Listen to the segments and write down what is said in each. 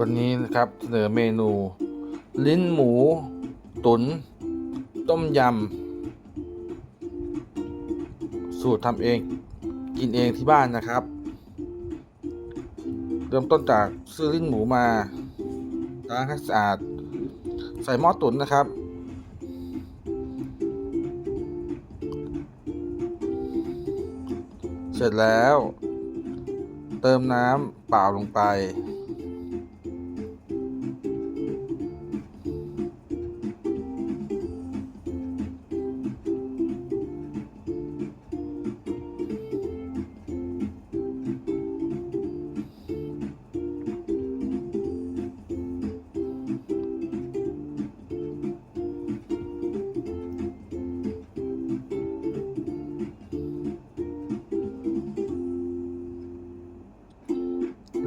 วันนี้นะครับเสนอเมนู ลิ้นหมู ตุนต้มยำ สูตรทำเอง กินเองที่บ้านนะครับ เริ่มต้นจากซื้อลิ้นหมูมาล้างให้สะอาด ใส่หม้อตุ๋นนะครับ เสร็จแล้ว เติมน้ำเปล่าลงไป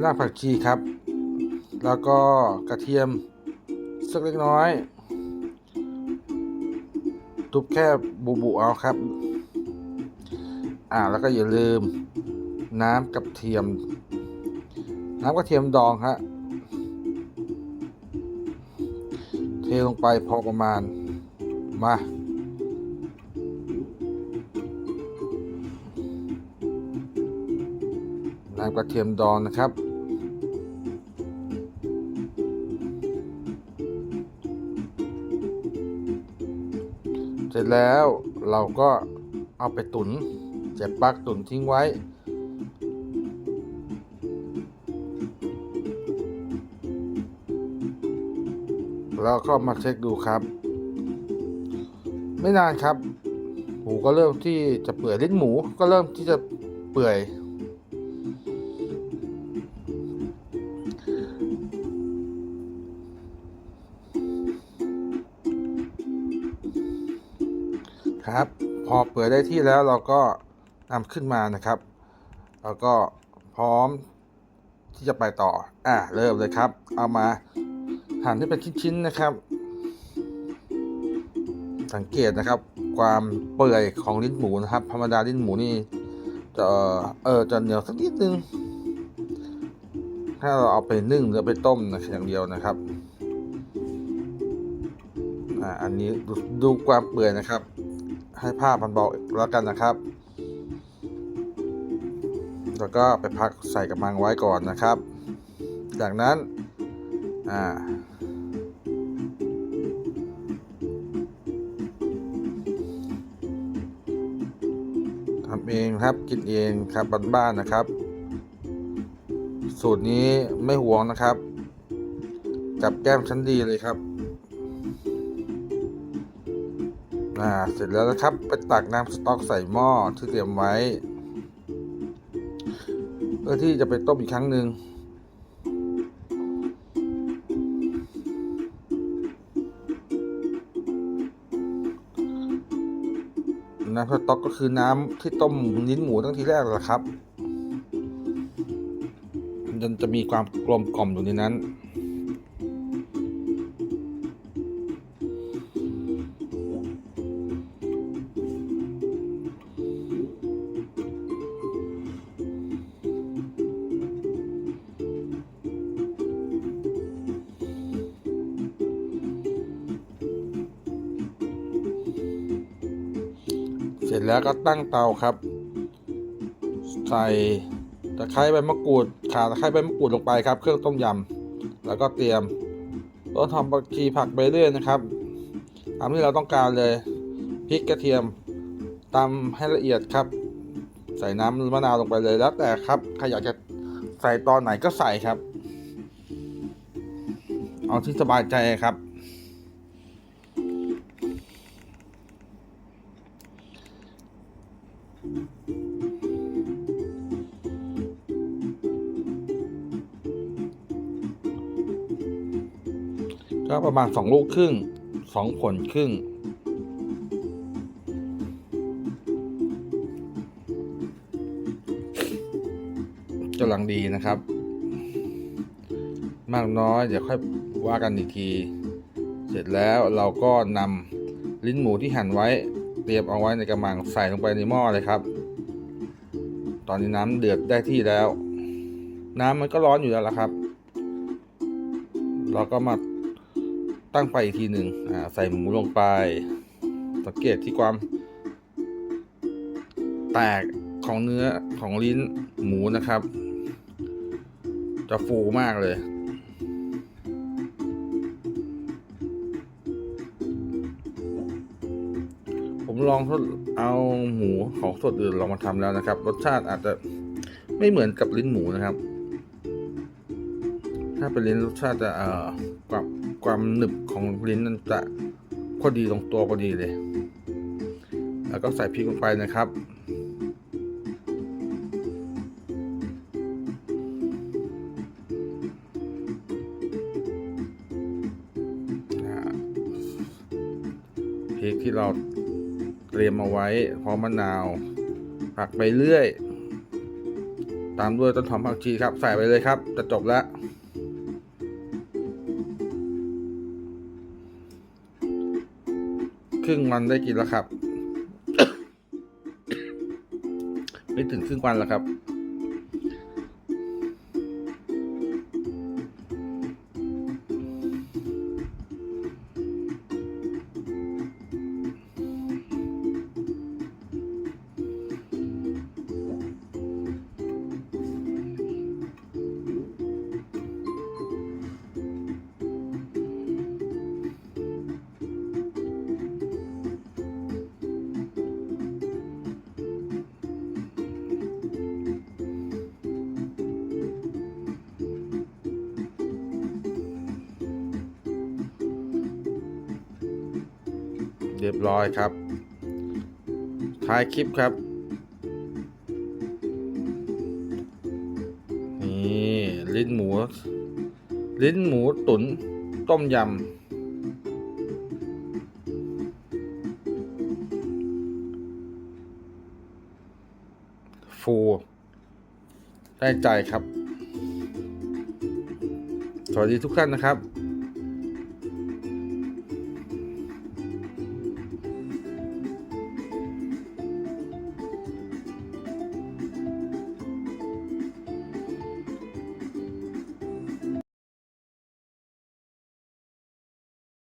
รากผักชีครับ แล้วก็กระเทียมสักเล็กน้อย ทุบแค่บุบุเอาครับ อ่าแล้วก็อย่าลืม น้ำกระเทียม น้ำกระเทียมดองฮะเทลงไปพอประมาณมาน้ำกระเทียมดองนะครับ ร็จแล้วเราก็เอาไปตุนเจ็บปลักตุนทิ้งไว้ แล้วก็มาเช็คดูครับ ไม่นานครับ หมูก็เริ่มที่จะเปื่อยลิ้นหมูก็เริ่มที่จะเปื่อย ครับ พอเปิดได้ที่แล้วเราก็นำขึ้นมานะครับ แล้วก็พร้อมที่จะไปต่อ อ่าเริ่มเลยครับ เอามาหั่นให้เป็นชิ้นๆนะครับ สังเกตนะครับ ความเปื่อยของลิ้นหมูนะครับ ธรรมดาลิ้นหมูนี่จะเออจะเหนียวสักนิดนึง ถ้าเราเอาไปนึ่งหรือไปต้มนะอย่างเดียวนะครับอ่าอันนี้ดูดูความเปื่อยนะครับ ให้ภาพมันบอกแล้วกันนะครับ แล้วก็ไปพักใส่กระมังไว้ก่อนนะครับ จากนั้นอ่าทำเองครับกินเองครับบ้านๆนะครับ สูตรนี้ไม่ห่วงนะครับ กับแก้มชั้นดีเลยครับ อ่าเสร็จแล้วนะครับ ไปตักน้ำสต๊อกใส่หม้อที่เตรียมไว้เพื่อที่จะไปต้มอีกครั้งหนึ่งน้ำสต๊อกก็คือน้ำที่ต้มลิ้นหมูตั้งทีแรกแหละครับมันจะมีความกลมกล่อมอยู่ในนั้น เสร็จแล้วก็ตั้งเตาครับ ใส่ตะไคร้ใบมะกรูดข่าตะไคร้ใบมะกรูดลงไปครับ เครื่องต้มยำแล้วก็เตรียมต้นหอมผักชีผักไปเรื่อยนะครับตามที่เราต้องการเลยพริกกระเทียมตำให้ละเอียดครับ ใส่น้ำมะนาวลงไปเลยแล้วแต่ครับใครอยากจะใส่ตอนไหนก็ใส่ครับ เอาที่สบายใจครับ ก็ประมาณสองลูกครึ่งสองผลครึ่ง กำลังดีนะครับ มากน้อยเดี๋ยวค่อยว่ากันอีกที เสร็จแล้วเราก็นำลิ้นหมูที่หั่นไว้ เตรียมเอาไว้ในกระมังใส่ลงไปในหม้อเลยครับ ตอนนี้น้ำเดือดได้ที่แล้ว น้ำมันก็ร้อนอยู่แล้วละครับ เราก็มาตั้งไฟอีกทีหนึ่งใส่หมูลงไป สังเกตที่ความ แตกของเนื้อของลิ้นหมูนะครับ จะฟูมากเลย ลองทดเอาหมูของสดอื่นลองมาทำแล้วนะครับ รสชาติอาจจะไม่เหมือนกับลิ้นหมูนะครับ ถ้าเป็นลิ้นรสชาติจะเอ่อความความหนึบของลิ้นนั้นจะพอดีตรงตัวพอดีเลย แล้วก็ใส่พริกลงไปนะครับพริกที่เรา เตรียมเอาไว้พร้อมมะนาว ผักไปเรื่อย ตามด้วยต้นหอมผักชีครับ ใส่ไปเลยครับ จะจบแล้วครึ่งวันได้กินแล้วครับ ไม่ถึงครึ่งวันแล้วครับ รียบร้อยครับท้ายคลิปครับ นี่ลิ้นหมู ลิ้นหมูตุ๋นต้มยำ ฟู ได้ใจครับ สวัสดีทุกท่านนะครับ